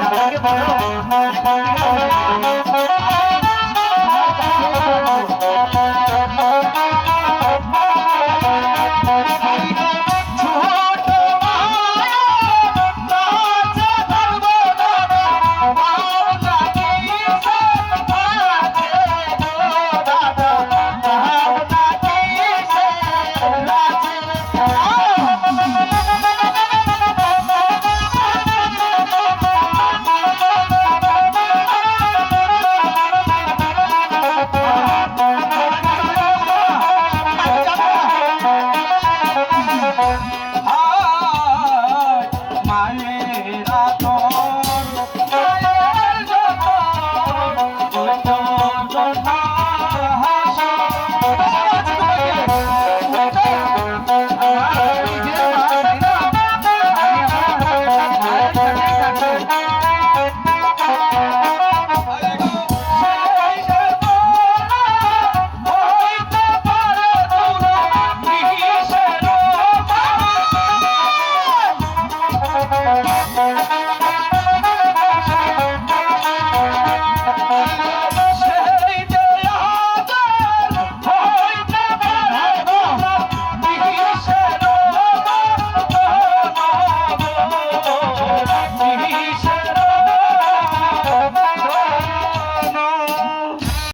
দাদাকে বলো